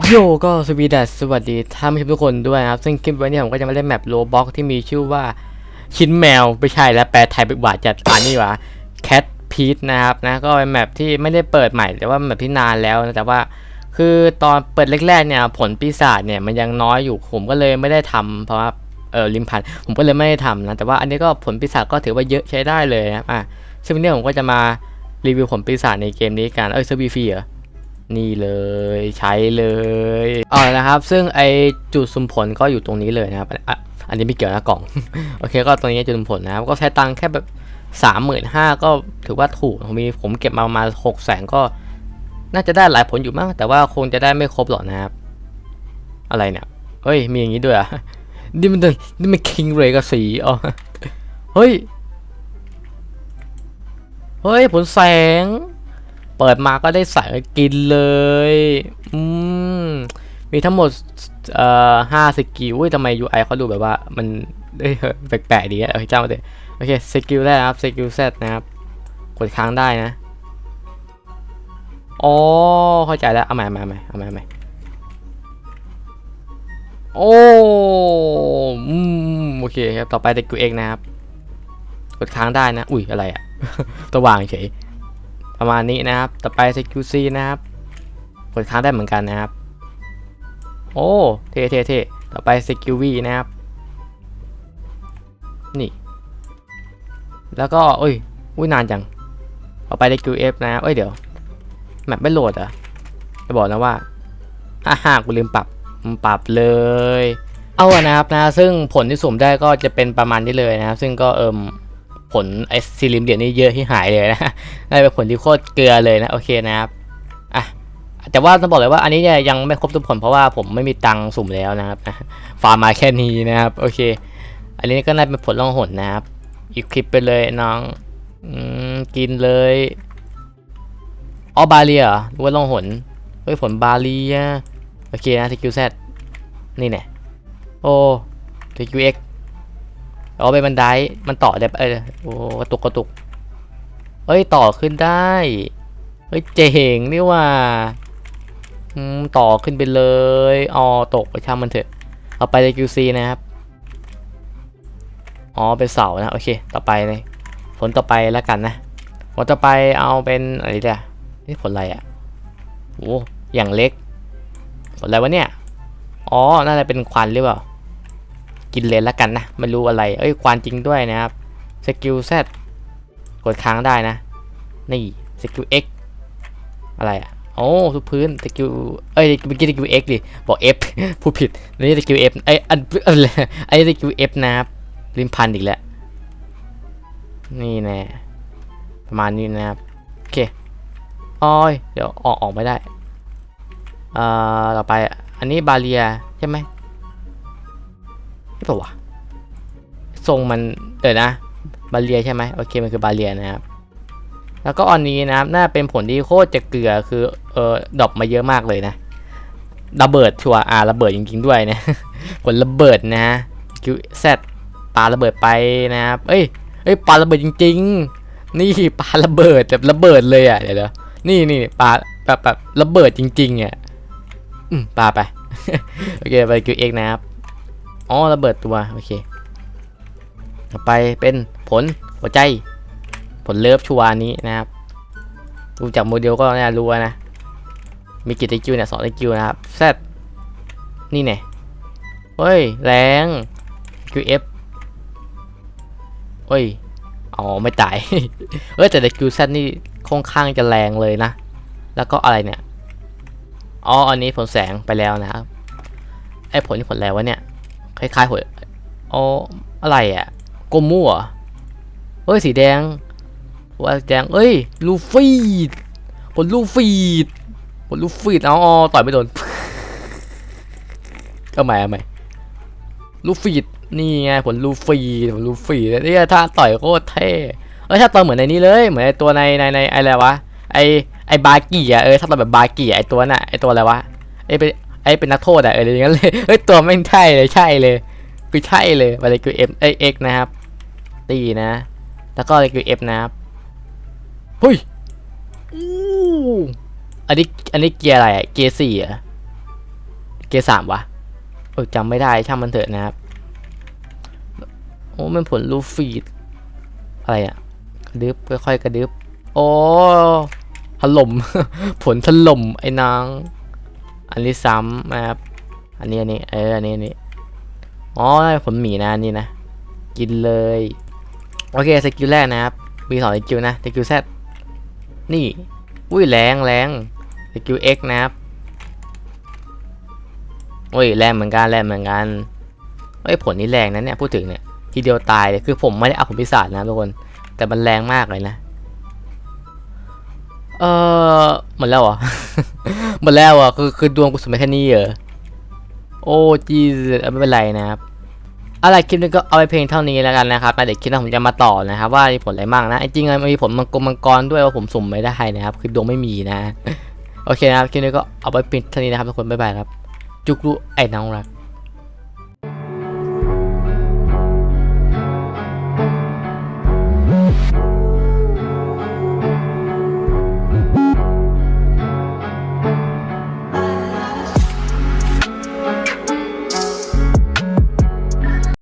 โยก็สวีดัสสวัสดีท่านผู้ชมทุกคนด้วยนะครับ ซึ่งคลิปวันนี้ผมก็จะมาเล่นแมปโลบ็อกที่มีชื่อว่าชิ้นแมวไม่ใช่แล้วแปลไทยเป็นบาทจัดอ่านนี่ว่าแคทพีทนะครับนะก็เป็นแมปที่ไม่ได้เปิดใหม่แต่ว่าแมปที่นานแล้วนะแต่ว่า คือตอนเปิดแรกๆเนี่ยผลปีศาจเนี่ยมันยังน้อยอยู่ผมก็เลยไม่ได้ทำเพราะว่าเออลิมพันต์ผมก็เลยไม่ได้ทำนะแต่ว่าอันนี้ก็ผลปีศาจก็ถือว่าเยอะใช้ได้เลยนะครับอะซึ่งวันนี้ผมก็จะมารีวิวผลปีศาจในเกมนี้กันเอ้ยเซอร์บีฟีเหรอ นี่เลยใช้เลยเอาละนะครับ ซึ่งไอจุดสุ่มผลก็อยู่ตรงนี้เลยนะครับอะอันนี้ไม่เกี่ยวนะกล่อง โอเค ก็ตรงนี้จุดสุ่มผลนะครับ ก็ใช้ตังค์แค่แบบสามหมื่นห้าก็ถือว่าถูกผมมีผมเก็บมาประมาณหกแสนก็ น่าจะได้หลายผลอยู่มาก แต่ว่าคงจะได้ไม่ครบหรอกนะครับ อะไรเนี่ยเฮ้ย มีอย่างนี้ด้วยอะนี่มันนี่มันคิงเรกับสีอ๋อเฮ้ย เฮ้ยผลแสง เปิดมาก็ได้ใส่กินเลย อืม มีทั้งหมด เอ่อห้าสกิลทำไม UI เขาดูแบบว่ามันเอ้ยแปลกๆดีอะเออเจ้ามาเถอะโอเคสกิลแรกนะครับสกิลเซตนะครับ กดค้างได้นะอ๋อเข้าใจแล้ว เอาใหม่เอาใหม่เอาใหม่เอาใหม่เอาใหม่โอ้อืมโอเคครับ ต่อไปสกิลเองนะครับ กดค้างได้นะ อุ้ยอะไรอะ ตัววางเฉย ประมาณนี้นะครับ ต่อไป CQC นะครับกดค้างได้เหมือนกันนะครับ โอ้เท่เท่เท่ต่อไป CQV นะครับ นี่ แล้วก็อุ้ยอุ้ยนานจังต่อไป CQF นะเอ้ยเดี๋ยวแมปไม่โหลดอะจะบอกนะว่าฮ่าฮ่ากูลืมปรับอืมปรับเลย เอาอะนะครับนะ ซึ่งผลที่สุ่มได้ก็จะเป็นประมาณนี้เลยนะครับ ซึ่งก็เอิม ผลไอซิลิมเดียนนี่เยอะที่หายเลยนะได้เป็นผลที่โคตรเกลือเลยนะโอเคนะครับอะแต่ว่าต้องบอกเลยว่าอันนี้เนี่ยยังไม่ครบทุกผลเพราะว่าผมไม่มีตังค์สุ่มแล้วนะครับฟาร์มมาแค่นี้นะครับโอเค อันนี้ก็น่าเป็นผลล่องหนนะครับ อีกคลิปไปเลยน้องอกินเลยอ๋อบาเลียเหรอหรือว่าล่องหนเฮ้ยผลบาเลียโอเคนะ TQZ นี่แน่โอ้ TQX อ๋ อเป็นบันไดมันต่อได้เออโอ้กระตุกกระตุกเอ้ยต่อขึ้นได้เฮ้ยเจ๋งนี่ว่าอืมต่อขึ้นไปเลยอ๋อตกไปช่างมันเถอะ เอาไปใน QC นะครับอ๋อเป็นเสานะโอเค ต่อไปเลยผลต่อไปแล้วกันนะผลต่อไปเอาเป็นอะไรเดียนี่ผลอะไรอะโอ้อย่างเล็กผลอะไรวะเนี่ยอ๋อน่าจะเป็นควันหรือเปล่า กินเลนแล้วกันนะไม่รู้อะไรเอ้ยควานจริงด้วยนะครับสกิล Z กดค้างได้นะ นี่สกิล X อะไรอะโอ้ทุกพื้นสกิลเอ้ยเมื่อกี้สกิล X ดิบอก F พูดผิดนี่สกิล F ไออันอะไรไอ้สกิล F นะครับริมพันอีกแล้วนี่แน่ประมาณนี้นะครับโอเคอ้อยเดี๋ยวออกออกไม่ได้เอ่อต่อไปอันนี้บาเรียใช่ไหม ไม่ตัวะทรงมันเดี๋ยวนะ บาเลียใช่ไหมโอเคมันคือบาเลียนะครับ แล้วก็อันนี้นะครับน่าเป็นผลที่โคตรจะเกลือคือเออดรอปมาเยอะมากเลยนะระเบิดชัวร์อ่าระเบิดจริงๆด้วยนะผลระเบิดนะคิวแซดปาระเบิดไปนะครับเอ้ยเอ้ยปาระเบิดจริง ๆ นี่ปาระเบิดแบบระเบิดเลยอะเดี๋ยวนี่นี่ปาแบบแบบระเบิดจริงๆอะอืมปาไปโอเคไปคิวเอ็กนะครับ อ๋อระเบิดตัวโอเคต่อไปเป็นผลหัวใจ ผลเลิฟชัวร์นี้นะครับดูจากโมเดลก็น่ารู้นะมีกี่ตะกิวเนี่ยสองตะกิวนะครับแซดนี่เนี่ยเฮ้ยแรง QF เฮ้ยอ๋อไม่ตายเอ้ยแต่ตะกิวแซดนี่ค่อนข้างจะแรงเลยนะ แล้วก็อะไรเนี่ยอ๋ออันนี้ผลแสงไปแล้วนะครับไอ้ผลนี่ผลอะไรวะเนี่ย คล้ายๆหัวอ๋ออะไรอะกมูเหรอเฮ้ยสีแดงหัวแดงเอ้ยลูฟี่ผลลูฟี่ผลลูฟี่เอาอ๋อต่อยไม่โดนเอาใหม่เอาใหม่ลูฟี่นี่ไงผลลูฟี่ผลลูฟี่เนี่ยถ้าต่อยโคตรเท่เอ้ยถ้าต่อยเหมือนในนี้เลยเหมือนตัวในในในอะไรวะไอไอบาเกี้อะเออถ้าต่อยแบบบาเกี้ไอตัวน่ะไอตัวอะไรวะไอเป็นไไอเป็นนักโทษอะเอออย่างนั้นเลยเฮ้ยตัวไม่ใช่เลยใช่เลยคือใช่เลยอะไรคือ M เอ้ย X นะครับตีนะ แล้วก็อะไรคือ F นะครับเฮ้ยอู้อันนี้อันนี้เกียร์อะไรอะเกียร์สี่อะเกียร์สามวะเออจำไม่ได้ช่างมันเถอะนะครับโอ้เป็นผลลูฟีดอะไรอะกระดึบค่อยๆกระดึบโอ้ถล่มผลถล่มไอ้นาง อันนี้ซ้ำนะครับ อันนี้อันนี้เอออันนี้อันนี้อ๋อได้ผลหมีนะอันนี่นะ กินเลย โอเคสกิลแรกนะครับ มีสองสกิลนะสกิลแซนี่ อุ้ยแรงแรงสกิล X นะครับอุ้ยแรงเหมือนกันแรงเหมือนกันเอ้ยผลนี้แรงนะเนี่ยพูดถึงเนี่ยทีเดียวตายเลยคือผมไม่ได้เอาผลพิศาจนะทุกคนแต่มันแรงมากเลยนะ เออหมดแล้วเหรอหมดแล้วอะคือคือดวงกูสมัยแค่นี้เหรอโอ้จีไม่เป็นไรนะครับอะไรคลิปนี้ก็เอาไปเพลงเท่านี้แล้วกันนะครับแต่เดี๋ยวคลิปหน้าผมจะมาต่อนะครับ ว่ามีผลอะไรบ้างนะจริงๆมันมีผลมังกรมังกรด้วยว่าผมสุ่มไม่ได้นะครับ คือดวงไม่มีนะ โอเคนะครับคลิปนี้ก็เอาไปเพลงเท่านี้นะครับทุกคนบ๊ายบายครับจุกรุไอ้น้องรัก